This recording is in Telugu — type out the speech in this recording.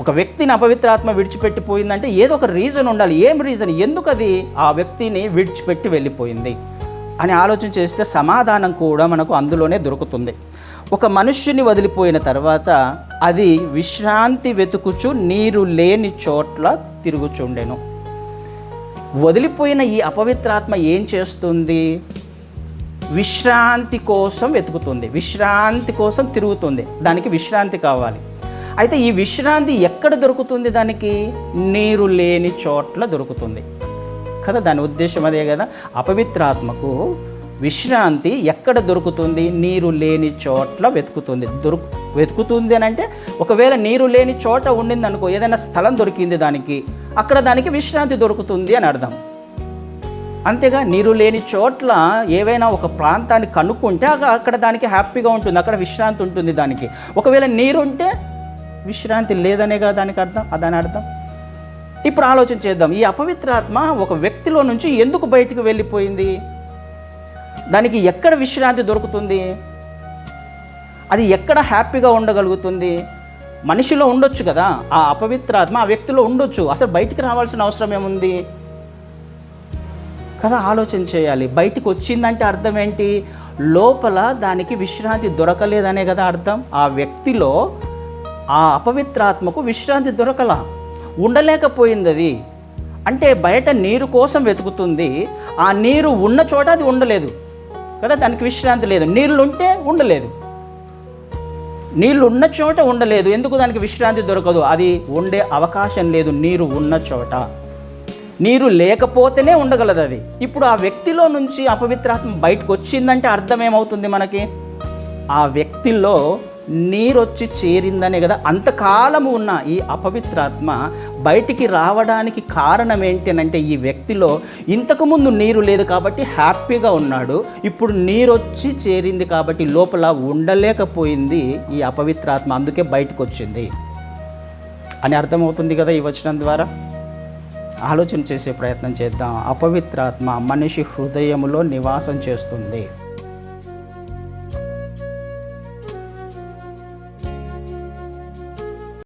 ఒక వ్యక్తిని అపవిత్రాత్మ విడిచిపెట్టిపోయిందంటే ఏదో ఒక రీజన్ ఉండాలి. ఏం రీజన్ ఎందుకు అది ఆ వ్యక్తిని విడిచిపెట్టి వెళ్ళిపోయింది. అని ఆలోచన చేస్తే సమాధానం కూడా మనకు అందులోనే దొరుకుతుంది. ఒక మనుష్యుని వదిలిపోయిన తర్వాత అది విశ్రాంతి వెతుకుచు నీరు లేని చోట్ల తిరుగుచుండెను. వదిలిపోయిన ఈ అపవిత్రాత్మ ఏం చేస్తుంది? విశ్రాంతి కోసం వెతుకుతుంది. విశ్రాంతి కోసం తిరుగుతుంది. దానికి విశ్రాంతి కావాలి. అయితే ఈ విశ్రాంతి ఎక్కడ దొరుకుతుంది దానికి? నీరు లేని చోట్ల దొరుకుతుంది. కదా దాని ఉద్దేశం అదే కదా? అపవిత్రాత్మకు విశ్రాంతి ఎక్కడ దొరుకుతుంది? నీరు లేని చోట్ల వెతుకుతుంది. దొరుకు వెతుకుతుంది అని అంటే ఒకవేళ నీరు లేని చోట ఉండింది అనుకో ఏదైనా స్థలం దొరికింది దానికి అక్కడ దానికి విశ్రాంతి దొరుకుతుంది అని అర్థం. అంతేగా నీరు లేని చోట్ల ఏవైనా ఒక ప్రాంతాన్ని కనుక్కుంటే అక్కడ దానికి హ్యాపీగా ఉంటుంది అక్కడ విశ్రాంతి ఉంటుంది దానికి. ఒకవేళ నీరు ఉంటే విశ్రాంతి లేదనేగా దానికి అర్థం? అదని అర్థం. ఇప్పుడు ఆలోచన చేద్దాం. ఈ అపవిత్రాత్మ ఒక వ్యక్తిలో నుంచి ఎందుకు బయటికి వెళ్ళిపోయింది? దానికి ఎక్కడ విశ్రాంతి దొరుకుతుంది? అది ఎక్కడ హ్యాపీగా ఉండగలుగుతుంది? మనిషిలో ఉండొచ్చు కదా. ఆ అపవిత్రాత్మ ఆ వ్యక్తిలో ఉండొచ్చు. అసలు బయటికి రావాల్సిన అవసరం ఏముంది? కదా ఆలోచన చేయాలి. బయటికి వచ్చిందంటే అర్థం ఏంటి? లోపల దానికి విశ్రాంతి దొరకలేదనే కదా అర్థం. ఆ వ్యక్తిలో ఆ అపవిత్రాత్మకు విశ్రాంతి దొరకల. ఉండలేకపోయింది అది అంటే బయట నీరు కోసం వెతుకుతుంది. ఆ నీరు ఉన్న చోట అది ఉండలేదు. కదా దానికి విశ్రాంతి లేదు. నీళ్ళు ఉంటే ఉండలేదు. నీళ్ళు ఉన్న చోట ఉండలేదు. ఎందుకు దానికి విశ్రాంతి దొరకదు? అది ఉండే అవకాశం లేదు. నీరు ఉన్న చోట. నీరు లేకపోతేనే ఉండగలదు అది ఇప్పుడు ఆ వ్యక్తిలో నుంచి అపవిత్రాత్మ బయటకు వచ్చిందంటే అర్థం ఏమవుతుంది మనకి? ఆ వ్యక్తిలో నీరొచ్చి చేరిందనే కదా. అంతకాలము ఉన్న ఈ అపవిత్రాత్మ బయటికి రావడానికి కారణం ఏంటనంటే ఈ వ్యక్తిలో ఇంతకుముందు నీరు లేదు కాబట్టి హ్యాపీగా ఉన్నాడు. ఇప్పుడు నీరొచ్చి చేరింది కాబట్టి లోపల ఉండలేకపోయింది ఈ అపవిత్రాత్మ. అందుకే బయటకు వచ్చింది అని అర్థమవుతుంది కదా ఈ వచనం ద్వారా? ఆలోచన చేసే ప్రయత్నం చేద్దాం. అపవిత్రాత్మ మనిషి హృదయములో నివాసం చేస్తుంది.